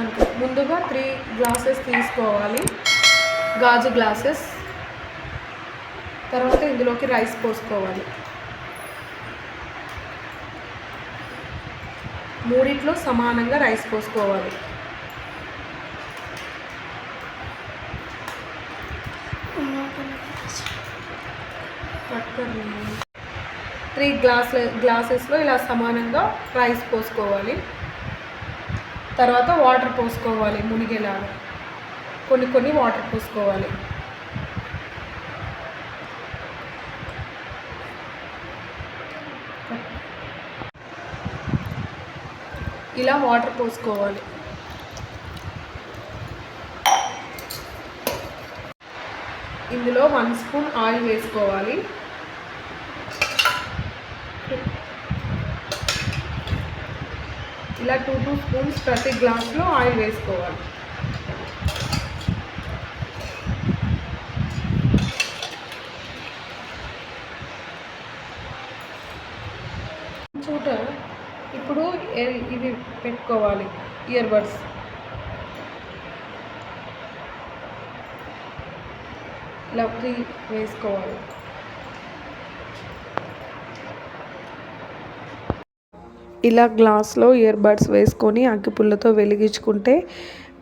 అంతే. ముందుగా three glasses తీసుకోవాలి. గాజు గ్లాసెస్. తర్వాత ఇందులోకి రైస్ పోసుకోవాలి. మూడిట్లో సమానంగా రైస్ పోసుకోవాలి. త్రీ గ్లాస్ గ్లాసెస్లో ఇలా సమానంగా రైస్ పోసుకోవాలి. తర్వాత వాటర్ పోసుకోవాలి మునిగేలాగా. కొన్ని కొన్ని వాటర్ పోసుకోవాలి. ఇలా వాటర్ పోసుకోవాలి. ఇందులో వన్ స్పూన్ ఆయిల్ వేసుకోవాలి. ఇలా టూ టూ స్పూన్స్ ప్రతి గ్లాస్లో ఆయిల్ వేసుకోవాలి. చూట ఇప్పుడు ఇవి పెట్టుకోవాలి ఇయర్ బడ్స్ ఇలా వేసుకోవాలి. ఇలా గ్లాస్లో ఇయర్ బడ్స్ వేసుకొని అగ్గిపుల్లతో వెలిగించుకుంటే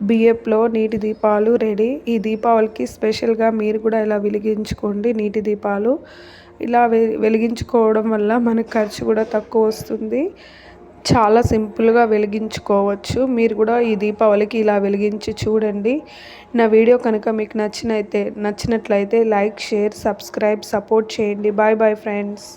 బియ్యప్లో నీటి దీపాలు రెడీ. ఈ దీపావళికి స్పెషల్గా మీరు కూడా ఇలా వెలిగించుకోండి నీటి దీపాలు. ఇలా వె వెలిగించుకోవడం వల్ల మనకు ఖర్చు కూడా తక్కువ వస్తుంది. చాలా సింపుల్గా వెలిగించుకోవచ్చు. మీరు కూడా ఈ దీపావళికి ఇలా వెలిగించి చూడండి. నా వీడియో కనుక మీకు నచ్చినైతే నచ్చినట్లయితే లైక్ షేర్ సబ్స్క్రైబ్ సపోర్ట్ చేయండి. Bye bye friends.